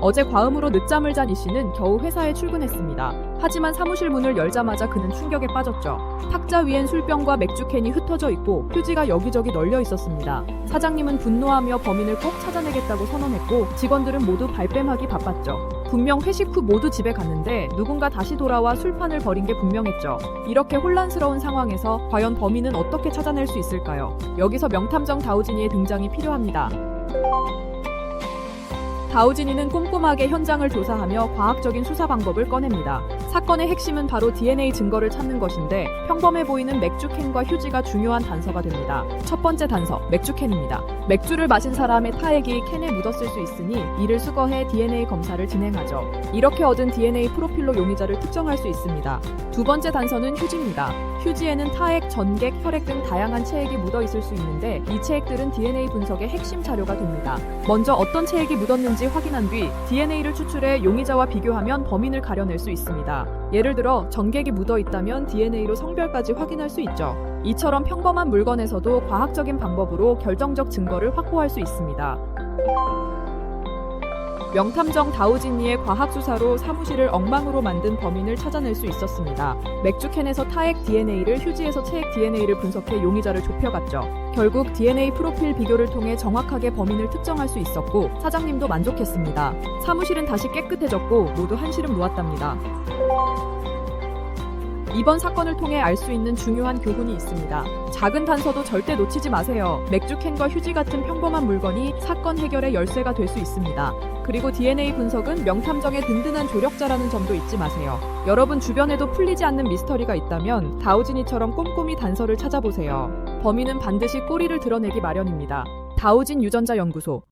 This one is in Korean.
어제 과음으로 늦잠을 잔 이 씨는 겨우 회사에 출근했습니다. 하지만 사무실 문을 열자마자 그는 충격에 빠졌죠. 탁자 위엔 술병과 맥주캔이 흩어져 있고 휴지가 여기저기 널려 있었습니다. 사장님은 분노하며 범인을 꼭 찾아내겠다고 선언했고 직원들은 모두 발뺌하기 바빴죠. 분명 회식 후 모두 집에 갔는데 누군가 다시 돌아와 술판을 벌인 게 분명했죠. 이렇게 혼란스러운 상황에서 과연 범인은 어떻게 찾아낼 수 있을까요? 여기서 명탐정 다우진이의 등장이 필요합니다. 다우진이는 꼼꼼하게 현장을 조사하며 과학적인 수사 방법을 꺼냅니다. 사건의 핵심은 바로 DNA 증거를 찾는 것인데 평범해 보이는 맥주캔과 휴지가 중요한 단서가 됩니다. 첫 번째 단서, 맥주캔입니다. 맥주를 마신 사람의 타액이 캔에 묻었을 수 있으니 이를 수거해 DNA 검사를 진행하죠. 이렇게 얻은 DNA 프로필로 용의자를 특정할 수 있습니다. 두 번째 단서는 휴지입니다. 휴지에는 타액, 전객, 혈액 등 다양한 체액이 묻어 있을 수 있는데 이 체액들은 DNA 분석의 핵심 자료가 됩니다. 먼저 어떤 체액이 묻었는지 확인한 뒤 DNA를 추출해 용의자와 비교하면 범인을 가려낼 수 있습니다. 예를 들어 전객이 묻어 있다면 DNA로 성별까지 확인할 수 있죠. 이처럼 평범한 물건에서도 과학적인 방법으로 결정적 증거를 확보할 수 있습니다. 명탐정 다우진니의 과학수사로 사무실을 엉망으로 만든 범인을 찾아낼 수 있었습니다. 맥주캔에서 타액 DNA를 휴지에서 체액 DNA를 분석해 용의자를 좁혀갔죠. 결국 DNA 프로필 비교를 통해 정확하게 범인을 특정할 수 있었고 사장님도 만족했습니다. 사무실은 다시 깨끗해졌고 모두 한시름 놓았답니다. 이번 사건을 통해 알 수 있는 중요한 교훈이 있습니다. 작은 단서도 절대 놓치지 마세요. 맥주캔과 휴지 같은 평범한 물건이 사건 해결의 열쇠가 될 수 있습니다. 그리고 DNA 분석은 명탐정의 든든한 조력자라는 점도 잊지 마세요. 여러분 주변에도 풀리지 않는 미스터리가 있다면 다우진이처럼 꼼꼼히 단서를 찾아보세요. 범인은 반드시 꼬리를 드러내기 마련입니다. 다우진 유전자 연구소